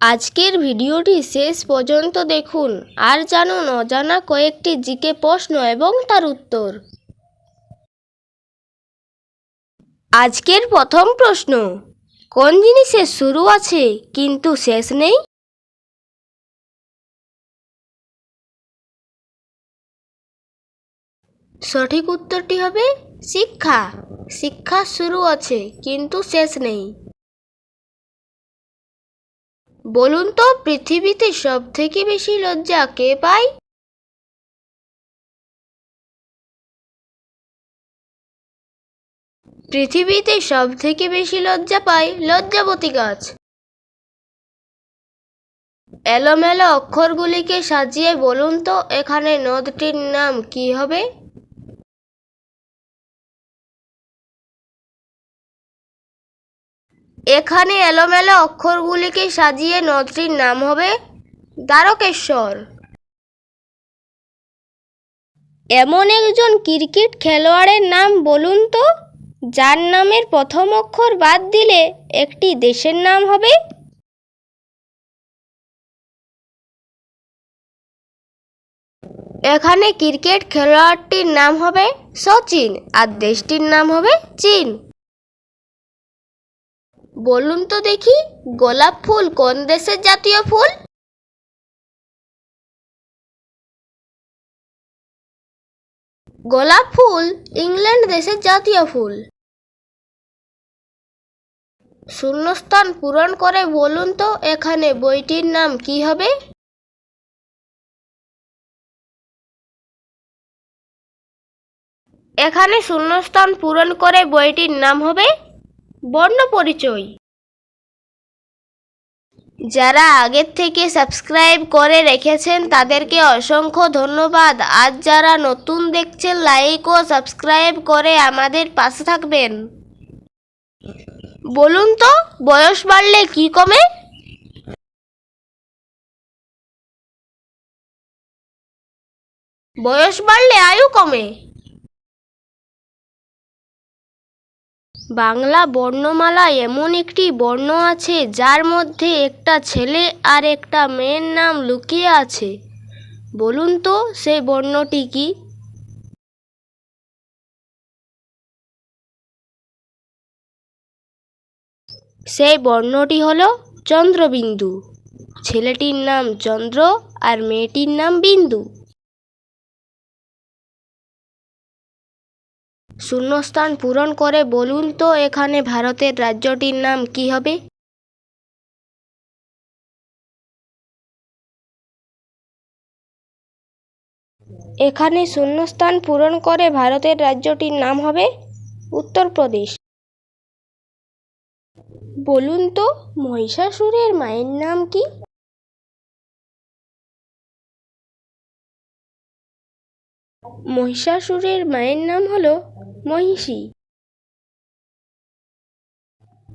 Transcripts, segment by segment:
আজকের ভিডিওটি শেষ পর্যন্ত দেখুন, আর জানুন অজানা কয়েকটি জিকে প্রশ্ন এবং তার উত্তর। আজকের প্রথম প্রশ্ন, কোন জিনিসের শুরু আছে কিন্তু শেষ নেই? সঠিক উত্তরটি হবে শিক্ষা। শিক্ষা শুরু আছে কিন্তু শেষ নেই। বলুন তো, পৃথিবীতে সব থেকে বেশি লজ্জা কে পায়? পৃথিবীতে সব থেকে বেশি লজ্জা পায় লজ্জাবতী গাছ। এলোমেলো অক্ষরগুলিকে সাজিয়ে বলুন তো, এখানে নদটির নাম কি হবে? এখানে এলোমেলো অক্ষরগুলিকে সাজিয়ে নদটির নাম হবে দ্বারকেশ্বর। এমন একজন ক্রিকেট খেলোয়াড়ের নাম বলুন তো, যার নামের প্রথম অক্ষর বাদ দিলে একটি দেশের নাম হবে? এখানে ক্রিকেট খেলোয়াড়টির নাম হবে সচিন আর দেশটির নাম হবে চীন। বলুন তো দেখি, গোলাপ ফুল কোন দেশের জাতীয় ফুল? গোলাপ ফুল ইংল্যান্ড দেশের জাতীয় ফুল। শূন্যস্থান পূরণ করে বলুন তো এখানে বইটির নাম কি হবে? এখানে শূন্যস্থান পূরণ করে বইটির নাম হবে বর্ণ পরিচয়। যারা আগের থেকে সাবস্ক্রাইব করে রেখেছেন, তাদেরকে অসংখ্য ধন্যবাদ। আজ যারা নতুন দেখছেন লাইক ও সাবস্ক্রাইব করে আমাদের পাশে থাকবেন। বলুন তো, বয়স বাড়লে কি কমে? বয়স বাড়লে আয়ু কমে? বাংলা বর্ণমালা এমন একটি বর্ণ আছে যার মধ্যে একটা ছেলে আর একটা মেয়ের নাম লুকিয়ে আছে। বলুন তো সেই বর্ণটি কি? সেই বর্ণটি হলো চন্দ্রবিন্দু। ছেলেটির নাম চন্দ্র আর মেয়েটির নাম বিন্দু। শূন্যস্থান পূরণ করে বলুন তো এখানে ভারতের রাজ্যটির নাম কি হবে? এখানে শূন্যস্থান পূরণ করে ভারতের রাজ্যটির নাম হবে উত্তরপ্রদেশ। বলুন তো মহিষাসুরের মায়ের নাম কি? মহিষাসুরের মায়ের নাম হলো মহিষী।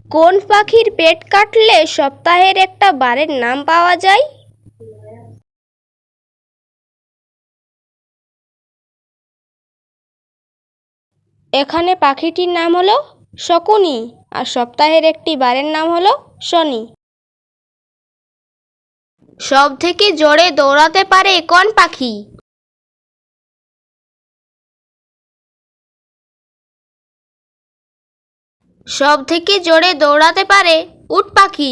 কোন পাখির পেট কাটলে সপ্তাহের একটা বারের নাম পাওয়া যায়? এখানে পাখিটির নাম হলো শকুনি আর সপ্তাহের একটি বারের নাম হলো শনি। সব থেকে জোরে দৌড়াতে পারে কোন পাখি? সব থেকে জোরে দৌড়াতে পারে উট পাখি।